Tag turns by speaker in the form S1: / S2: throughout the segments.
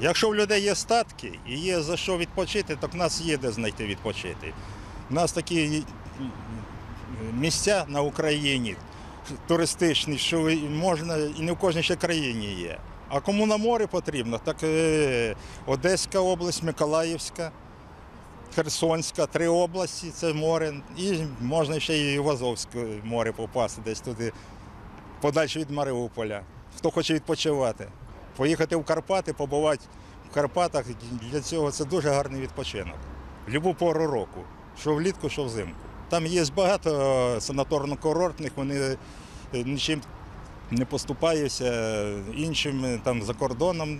S1: Якщо в людей є статки і є за що відпочити, то в нас є де знайти відпочити. У нас такі місця на Україні туристичні, що можна і не в кожній ще країні є. А кому на море потрібно, так е, Одеська область, Миколаївська, Херсонська, три області це море. І можна ще і в Азовське море попасти десь туди, подальше від Маріуполя. Хто хоче відпочивати. Поїхати в Карпати, побувати в Карпатах, для цього це дуже гарний відпочинок. Будь-яку пору року, що влітку, що взимку. Там є багато санаторно-курортних, вони е, нічим не поступаються іншим е, там за кордоном.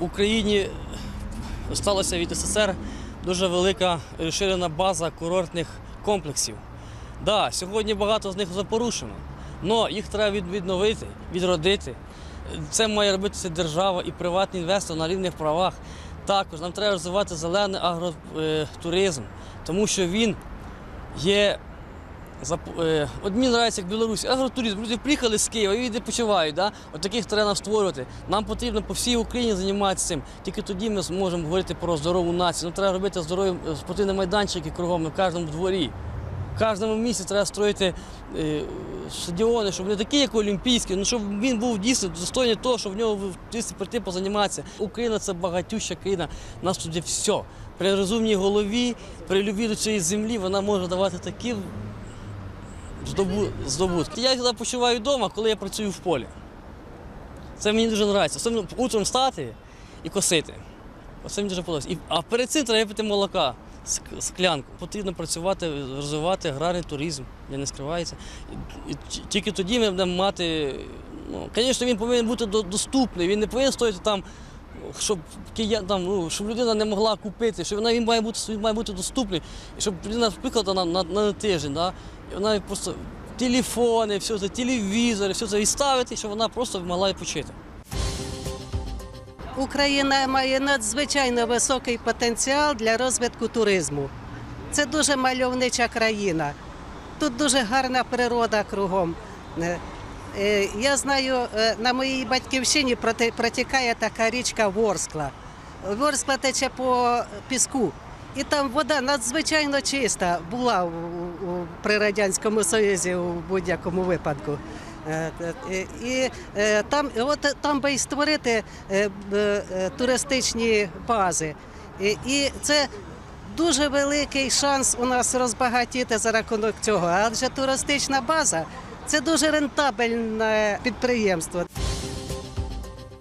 S2: Україні сталося від СССР дуже велика розширена база курортних комплексів. Да, сьогодні багато з них запорушено, але їх треба відновити, відродити. Це має робитися держава і приватний інвестор на рівних правах. Також нам треба розвивати зелений агротуризм, тому що він є е, От мені подобається, як Білорусь, агротуризм. Люди приїхали з Києва і відпочивають. Да? От таких треба створювати. Нам потрібно по всій Україні займатися цим. Тільки тоді ми зможемо говорити про здорову націю. Нам треба робити здорові е, спортивні майданчики кругом в кожному дворі. Кожному місці треба строїти е, стадіони, щоб не такі, як олімпійські, ну щоб він був дійсно достойний того, щоб в нього дійсно прийти позаніматися. Україна це багатюща країна. У нас тут є все. При розумній голові, при любві до цієї землі вона може давати такі здобу- здобутки. Я завжди почуваю вдома, коли я працюю в полі. Це мені дуже подобається. Особливо утром встати і косити. Оце мені дуже подобається. А перед цим треба пити молока, склянку. Потрібно працювати, розвивати аграрний туризм, я не скривається. Тільки тоді ми будемо мати. Ну, звісно, він повинен бути доступний, він не повинен стояти там. Щоб там, ну, щоб людина не могла купити, щоб вона він має бути він має бути доступний, щоб людина приклад на, на, на тиждень, да, і вона просто телефони, все це, телевізори, все це і ставити, щоб вона просто могла відпочити.
S3: Україна має надзвичайно високий потенціал для розвитку туризму. Це дуже мальовнича країна. Тут дуже гарна природа кругом. Е, е, Я знаю, е, на моїй батьківщині протікає така річка Ворскла. Ворскла тече по піску. І там вода надзвичайно чиста була при Радянському Союзі у будь-якому випадку. Е, е, І е, там, от там би і створити туристичні бази. І, це дуже великий шанс у нас розбагатіти за рахунок цього. Адже туристична база це дуже рентабельне підприємство.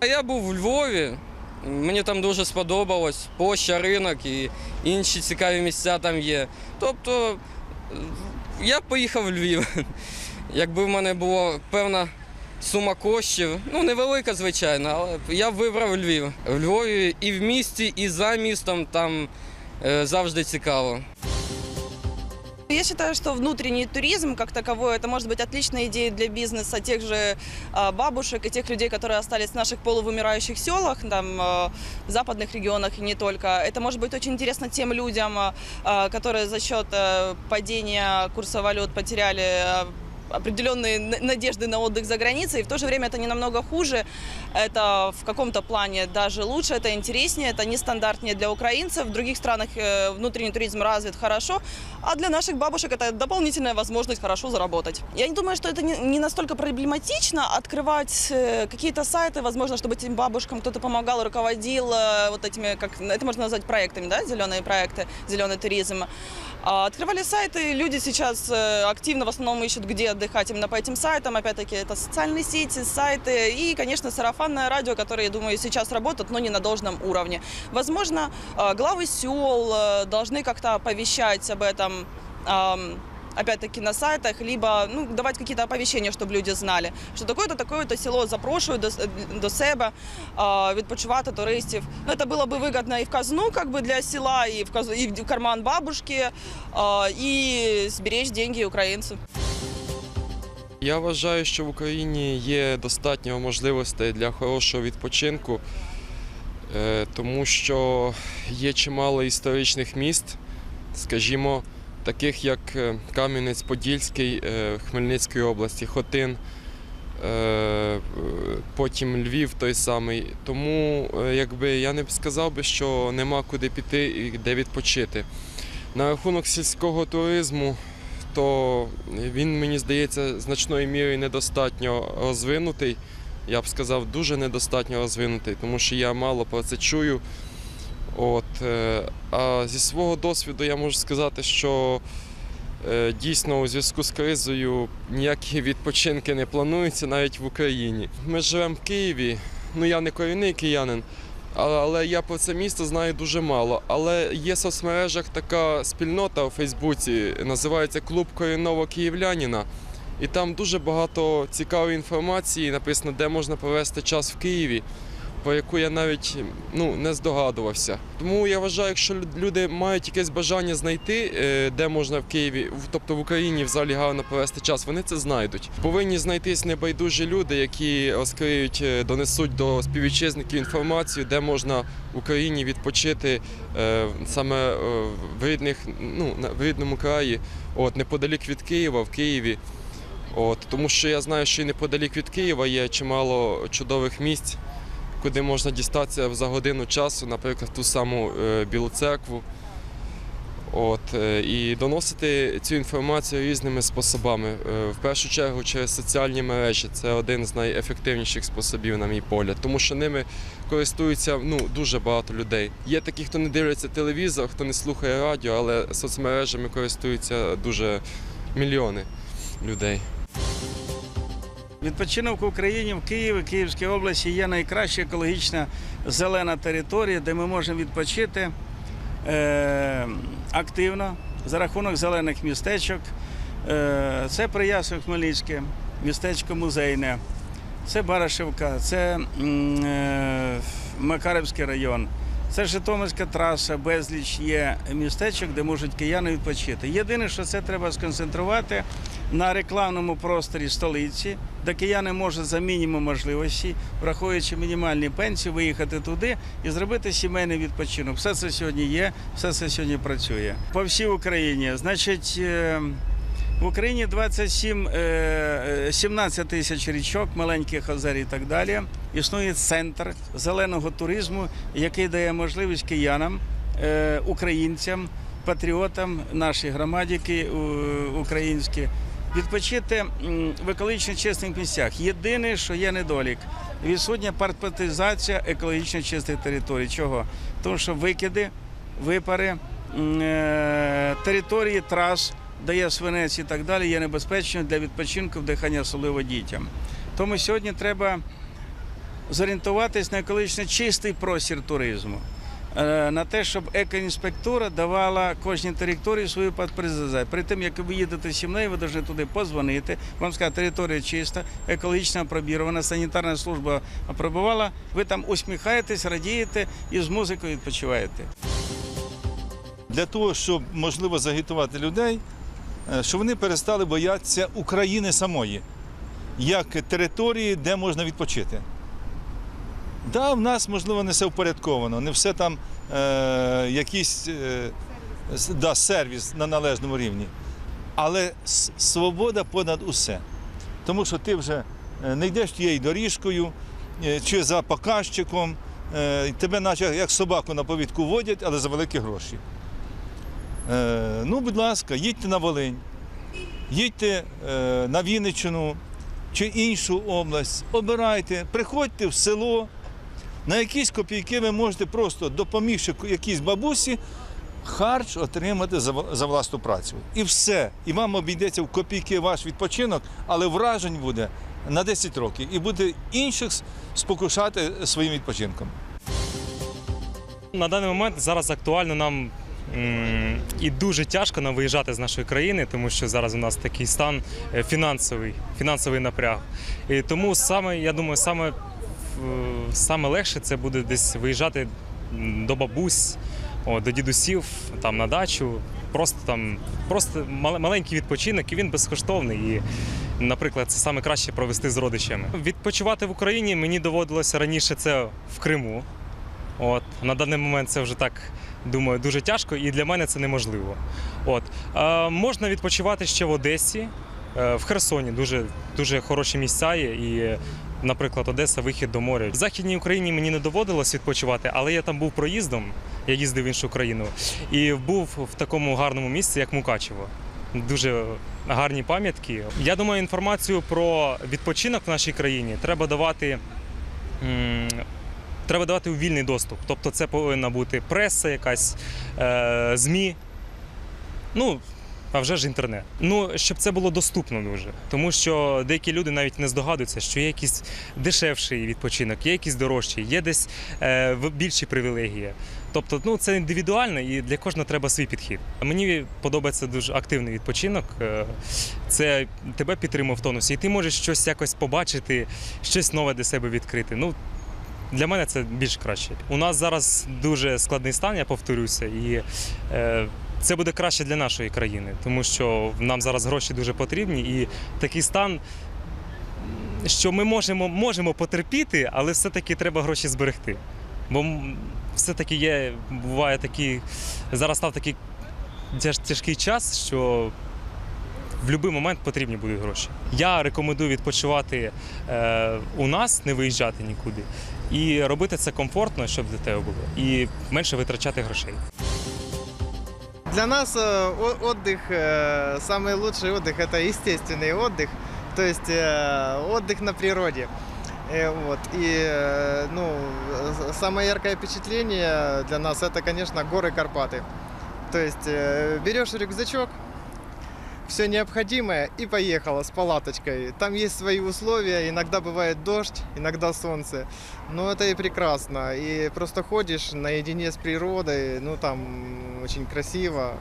S4: Я був у Львові. Мені там дуже сподобалось. Площа, ринок і інші цікаві місця там є. Тобто я поїхав в Львів. Якби в мене була певна сума коштів, ну невелика, звичайно, але я б вибрав Львів. В Львові і в місті, і за містом там е, завжди цікаво.
S5: Я считаю, что внутренний туризм как таковой это может быть отличной идеей для бизнеса тех же а, бабушек и тех людей, которые остались в наших полувымирающих селах, там, а, в западных регионах и не только. Это может быть очень интересно тем людям, а, а, которые за счет а, падения курса валют потеряли а, определенные н- надежды на отдых за границей, и в то же время это не намного хуже, это в каком-то плане даже лучше, это интереснее, это нестандартнее для украинцев, в других странах э, внутренний туризм развит хорошо, а для наших бабушек это дополнительная возможность хорошо заработать. Я не думаю, что это не, не настолько проблематично открывать э, какие-то сайты, возможно, чтобы этим бабушкам кто-то помогал, руководил э, вот этими, как это можно назвать проектами, да, зеленые проекты, зеленый туризм. А, Открывали сайты, люди сейчас э, активно в основном ищут, где отдыхать именно по этим сайтам. Опять-таки, это социальные сети, сайты и, конечно, сарафанное радио, которое, я думаю, сейчас работает, но не на должном уровне. Возможно, э, главы сел э, должны как-то оповещать об этом ам, опять-таки на сайтах, либо ну, давать какие-то оповіщення, щоб люди знали, що таке-то, таке-то село запрошують до, до себе а, відпочивати туристів. Ну, це було б вигідно і в казну, как бы, для села, і в, казу, і в карман бабушки, а, і зберечь деньги українців.
S6: Я вважаю, що в Україні є достатньо можливостей для хорошого відпочинку, е, тому що є чимало історичних міст, скажімо, таких як е, Кам'янець-Подільський е, Хмельницької області, Хотин. е, потім Львів той самий. Тому якби я не сказав би, що нема куди піти і де відпочити. На рахунок сільського туризму, то він, мені здається, значною мірою недостатньо розвинутий. Я б сказав, дуже недостатньо розвинутий, тому що я мало про це чую. От, е, а зі свого досвіду я можу сказати, що е, дійсно у зв'язку з кризою ніякі відпочинки не плануються навіть в Україні. Ми живемо в Києві, ну я не корінний киянин, але, я про це місто знаю дуже мало. Але є в соцмережах така спільнота у Фейсбуці, називається Клуб корінного київлянина. І там дуже багато цікавої інформації написано, де можна провести час в Києві, про яку я навіть ну, не здогадувався. Тому я вважаю, якщо люди мають якесь бажання знайти, е, де можна в Києві, тобто в Україні взагалі гарно провести час, вони це знайдуть. Повинні знайтись небайдужі люди, які розкриють, е, донесуть до співвітчизників інформацію, де можна в Україні відпочити е, саме в рідних, ну, в рідному краї, от неподалік від Києва, в Києві. От, тому що я знаю, що і неподалік від Києва є чимало чудових місць, куди можна дістатися за годину часу, наприклад, ту саму е, Білу церкву. От, е, і доносити цю інформацію різними способами. Е, В першу чергу через соціальні мережі. Це один з найефективніших способів, на мій погляд, тому що ними користуються ну, дуже багато людей. Є такі, хто не дивляться телевізор, хто не слухає радіо, але соцмережами користуються дуже мільйони людей.
S7: Відпочинок в Україні в Києві, Київській області є найкраща екологічна зелена територія, де ми можемо відпочити е, активно за рахунок зелених містечок. Е, це Приясов Хмельницьке, містечко музейне, це Барашівка, це е, Макарівський район. Це Житомирська траса, безліч є містечок, де можуть кияни відпочити. Єдине, що це треба сконцентрувати на рекламному просторі столиці, де кияни можуть за мінімум можливості, враховуючи мінімальні пенсії, виїхати туди і зробити сімейний відпочинок. Все це сьогодні є, все це сьогодні працює. По всій Україні. Значить, е, в Україні 27, е, е, 17 тисяч річок, маленьких озер і так далі. Існує центр зеленого туризму, який дає можливість киянам, е, українцям, патріотам, нашій громаді ки- у- українській відпочити в екологічно чистих місцях. Єдине, що є недолік, відсутня парпатизація екологічно чистих територій. Чого? Тому що викиди, випари, е, території трас, де є свинець і так далі, є небезпечною для відпочинку, вдихання особливо дітям. Тому сьогодні треба зорієнтуватись на екологічно чистий простір туризму. Е, На те, щоб екоінспектура давала кожній території свою підпризазай. При тим, як ви їдете зі мною, ви повинні туди позвонити. Вам сказати, територія чиста, екологічно опробірована, санітарна служба опробувала. Ви там усміхаєтесь, радієте і з музикою відпочиваєте.
S8: для того, щоб можливо загітувати людей, е, щоб вони перестали боятися України самої, як території, де можна відпочити. Да, в нас, можливо, не все впорядковано, не все там е, якийсь е, с- да, сервіс на належному рівні. Але свобода понад усе. Тому що ти вже е, не йдеш тією доріжкою е, чи за показчиком, е, тебе наче як собаку на повідку водять, але за великі гроші. Е, ну, будь ласка, їдьте на Волинь, їдьте е, на Вінниччину чи іншу область, обирайте, приходьте в село. На якісь копійки ви можете просто допомігши якійсь бабусі харч отримати за, за власну працю. І все. І вам обійдеться в копійки ваш відпочинок, але вражень буде на 10 років. І буде інших спокушати своїм відпочинком.
S9: На даний момент зараз актуально нам і дуже тяжко нам виїжджати з нашої країни, тому що зараз у нас такий стан е, фінансовий, фінансовий напряг. І тому саме, я думаю, саме, саме легше це буде десь виїжджати до бабусь, о, до дідусів, там на дачу. Просто там просто маленький відпочинок, і він безкоштовний. І, наприклад, це саме краще провести з родичами. Відпочивати в Україні мені доводилося раніше це в Криму. От на даний момент це вже так думаю дуже тяжко, і для мене це неможливо. От е, можна відпочивати ще в Одесі. Е, В Херсоні дуже, дуже хороші місця є. І, наприклад, Одеса, вихід до моря. В Західній Україні мені не доводилось відпочивати, але я там був проїздом. Я їздив в іншу країну і був в такому гарному місці, як Мукачево. Дуже гарні пам'ятки. Я думаю, інформацію про відпочинок в нашій країні треба давати. Треба давати у вільний доступ. Тобто це повинна бути преса, якась е, ЗМІ. Ну, а вже ж інтернет. Ну, щоб це було доступно дуже. Тому що деякі люди навіть не здогадуються, що є якийсь дешевший відпочинок, є якийсь дорожчий, є десь е, більші привілегії. Тобто, ну це індивідуально і для кожного треба свій підхід. Мені подобається дуже активний відпочинок. Е, Це тебе підтримує в тонусі, і ти можеш щось якось побачити, щось нове для себе відкрити. Ну, для мене це більш краще. У нас зараз дуже складний стан, я повторюся, і е, це буде краще для нашої країни, тому що нам зараз гроші дуже потрібні, і такий стан, що ми можемо, можемо потерпіти, але все-таки треба гроші зберегти. Бо все-таки є, буває такі, зараз став такий тяжкий час, що в будь-який момент потрібні будуть гроші. Я рекомендую відпочивати е, у нас, не виїжджати нікуди, і робити це комфортно, щоб для тебе було, і менше витрачати грошей.
S10: Для нас э, о- отдых, э, самый лучший отдых это естественный отдых, то есть э, отдых на природе. Э, Вот. И э, ну, э, самое яркое впечатление для нас это, конечно, горы Карпаты. То есть э, берешь рюкзачок, все необходимое и поехала с палаточкой. Там есть свои условия, иногда бывает дождь, иногда солнце. Но это и прекрасно. И просто ходишь наедине с природой, ну там очень красиво.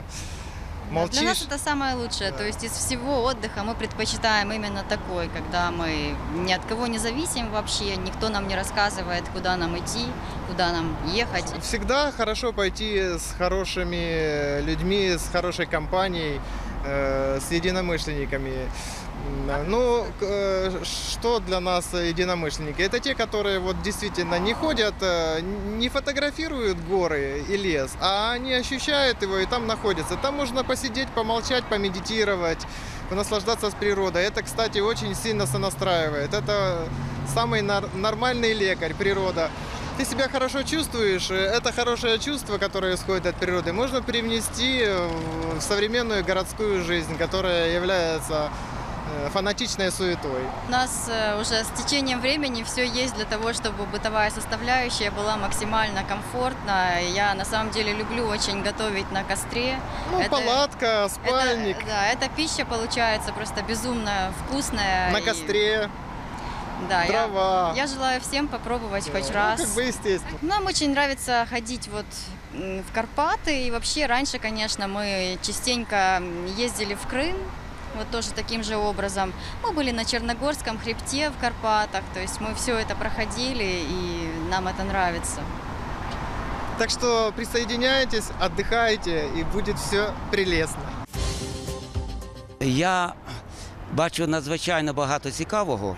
S10: Молчишь.
S11: Для нас это самое лучшее. То есть из всего отдыха мы предпочитаем именно такой, когда мы ни от кого не зависим вообще, никто нам не рассказывает, куда нам идти, куда нам ехать.
S10: Всегда хорошо пойти с хорошими людьми, с хорошей компанией, с единомышленниками. М, Ну, э, что для нас единомышленники? Это те, которые вот действительно не ходят, э, не фотографируют горы и лес, а они ощущают его и там находятся. Там можно посидеть, помолчать, помедитировать, наслаждаться с природой. Это, кстати, очень сильно сонастраивает. Это самый нормальный лекарь, природа. Ты себя хорошо чувствуешь, э, это хорошее чувство, которое исходит от природы, можно привнести э, в современную городскую жизнь, которая является э, фанатичной суетой.
S11: У нас уже с течением времени все есть для того, чтобы бытовая составляющая была максимально комфортна. Я на самом деле люблю очень готовить на костре.
S10: Ну,
S11: Это-
S10: палатка, спальник,
S11: Это, да, эта пища получается просто безумно вкусная.
S10: на
S11: и-
S10: кострре,
S11: да, я-
S10: дрова.
S11: Я, желаю всем попробовать
S10: Ну,
S11: хоть раз.
S10: как бы естественно.
S11: Нам очень нравится ходить вот м, в Карпаты. И вообще раньше, конечно, мы частенько м, ездили в Крым. Вот тоже таким же образом. Мы были на Черногорском хребте в Карпатах. То есть мы все это проходили, и нам это нравится.
S10: Так что присоединяйтесь, отдыхайте, и будет все прелестно.
S12: Я бачу надзвичайно багато цікавого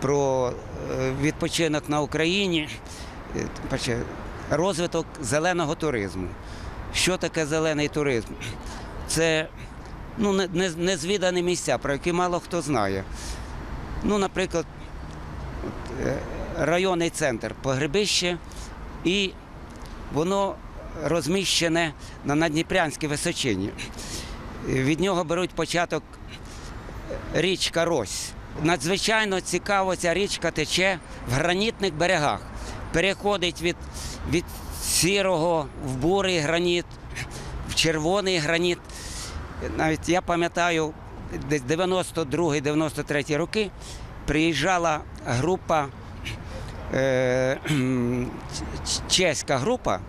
S12: про е, відпочинок на Україні, Е, розвиток зеленого туризму. Що таке зелений туризм? Це ну, не- не- незвідані місця, про які мало хто знає. Ну, наприклад, е, районний центр Погребище, і воно розміщене на Надніпрянській височині. Від нього беруть початок річка Рось. Надзвичайно цікаво ця річка тече в гранітних берегах. Переходить від, від сірого в бурий граніт, в червоний граніт. Навіть я пам'ятаю, десь 92-93 роки приїжджала група, е, чеська група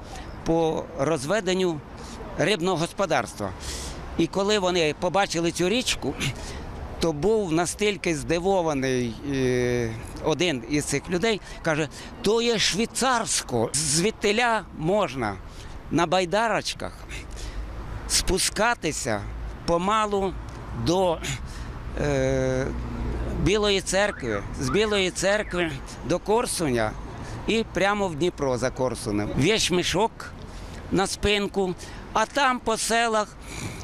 S12: по розведенню рибного господарства. І коли вони побачили цю річку, то був настільки здивований е, один із цих людей, каже, то є швейцарсько, звідтиля можна на байдарочках спускатися помалу до е, Білої церкви, з Білої церкви до Корсуня і прямо в Дніпро за Корсунем. Вєшмішок на спинку, а там по селах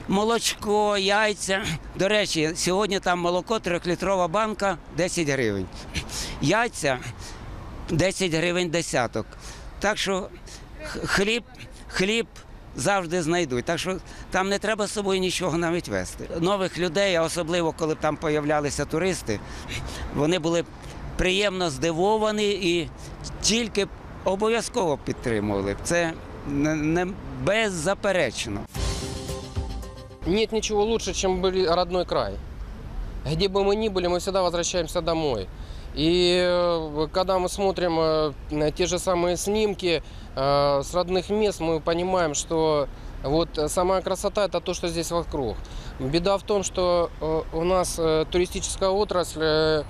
S12: молочко, яйця. До речі, сьогодні там молоко трьохлітрова банка 10 гривень. Яйця 10 гривень десяток. Так що хліб, хліб завжди знайдуть. Так що там не треба з собою нічого навіть вести. Нових людей, а особливо коли там появлялися туристи, вони були приємно здивовані і тільки обов'язково підтримували. Це не, беззаперечно.
S4: Нет ничего лучше, чем родной край. Где бы мы ни были, мы всегда возвращаемся домой. И э, когда мы смотрим э, те же самые снимки э, с родных мест, мы понимаем, что вот самая красота это то, что здесь вокруг. Беда в том, что у нас туристическая отрасль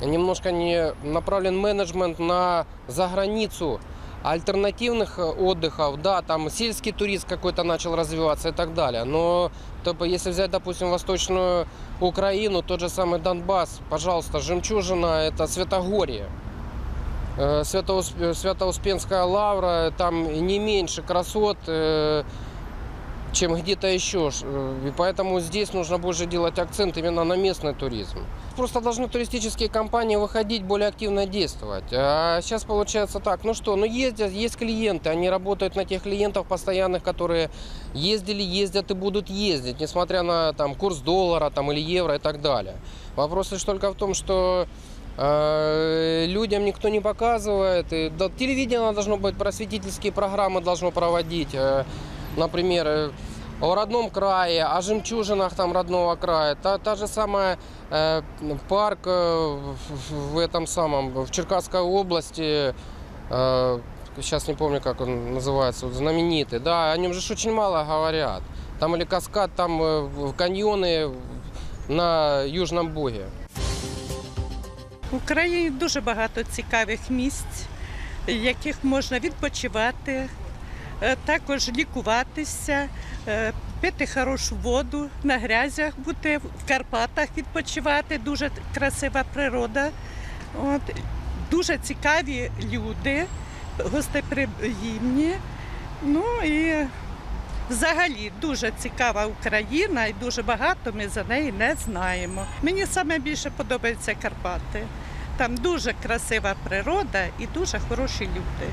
S4: немножко не направлен менеджмент на заграницу альтернативных э, отдыхов, да, там сельский туризм какой-то начал развиваться и так далее. Но типа, если взять, допустим, Восточную Украину, тот же самый Донбасс, пожалуйста, жемчужина – это Святогорье. Э, Святоусп- Свято-Успенская лавра, там не меньше красот, э, чем где-то еще. Э, И поэтому здесь нужно больше делать акцент именно на местный туризм. Просто должны туристические компании выходить, более активно действовать. А сейчас получается так, ну что, ну ездят, есть клиенты, они работают на тех клиентов постоянных, которые ездили, ездят и будут ездить, несмотря на там, курс доллара там, или евро и так далее. Вопрос лишь только в том, что э, людям никто не показывает. И, да, телевидение должно быть, просветительские программы должно проводить. э, например, э, о родном крае, о жемчужинах там родного края. Та, та же самая э, парк э, в, в этом самом, в Черкасской области, э, сейчас не помню, как он называется, вот знаменитый, да, о нем же ж очень мало говорят. Там или каскад, там э, в- каньоны на Южном Буге.
S13: В Україні дуже багато цікавих місць, в яких можна відпочивати, е, також лікуватися, е, пити хорошу воду, на грязях бути, в Карпатах відпочивати, дуже красива природа. От. Дуже цікаві люди, гостеприємні. Ну і взагалі дуже цікава Україна і дуже багато ми за неї не знаємо. Мені саме більше подобаються Карпати. Там дуже красива природа і дуже хороші люди.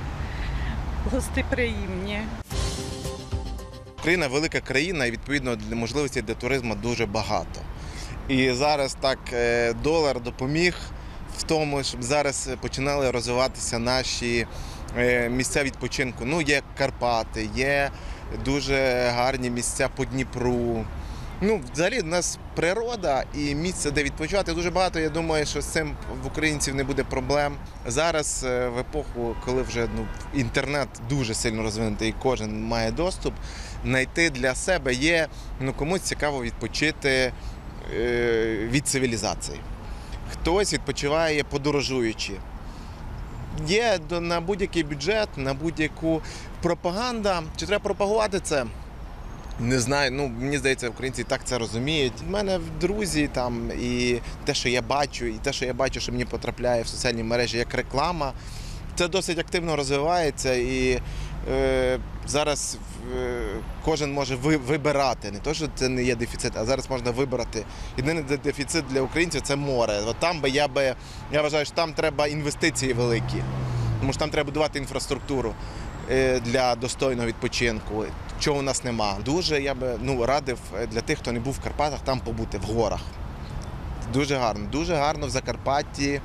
S13: Гостеприємні.
S14: Україна велика країна, і відповідно для можливостей для туризму дуже багато. І зараз так е, долар допоміг в тому, щоб зараз починали розвиватися наші е, місця відпочинку. Ну, є Карпати, є дуже гарні місця по Дніпру. Ну, взагалі, у нас природа і місце, де відпочивати, дуже багато. Я думаю, що з цим в українців не буде проблем. Зараз е, в епоху, коли вже ну, інтернет дуже сильно розвинутий і кожен має доступ, знайти для себе є ну, комусь цікаво відпочити е, від цивілізації. Хтось відпочиває подорожуючи. Є на будь-який бюджет, на будь-яку пропаганда. Чи треба пропагувати це? Не знаю, ну мені здається, українці так це розуміють. У мене друзі там і те, що я бачу, і те, що я бачу, що мені потрапляє в соціальні мережі як реклама, це досить активно розвивається і е, зараз е, кожен може ви, вибирати. Не то, що це не є дефіцит, а зараз можна вибрати. Єдиний дефіцит для українців це море. От там би я би я вважаю, що там треба інвестиції великі, тому що там треба будувати інфраструктуру е, для достойного відпочинку. Чого у нас нема. Дуже я би ну, радив е, для тих, хто не був в Карпатах, там побути в горах. Дуже гарно. Дуже гарно в Закарпатті.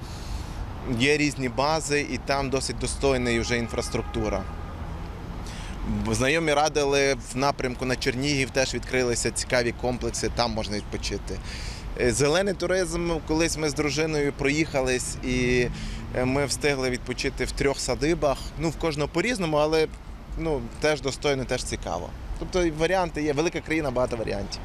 S14: Є різні бази, і там досить достойна вже інфраструктура. Знайомі радили в напрямку на Чернігів теж відкрилися цікаві комплекси, там можна відпочити. Е, Зелений туризм, колись ми з дружиною проїхались і е, ми встигли відпочити в трьох садибах. Ну, в кожного по-різному, але ну, теж достойно, теж цікаво. Тобто варіанти є, велика країна, багато варіантів.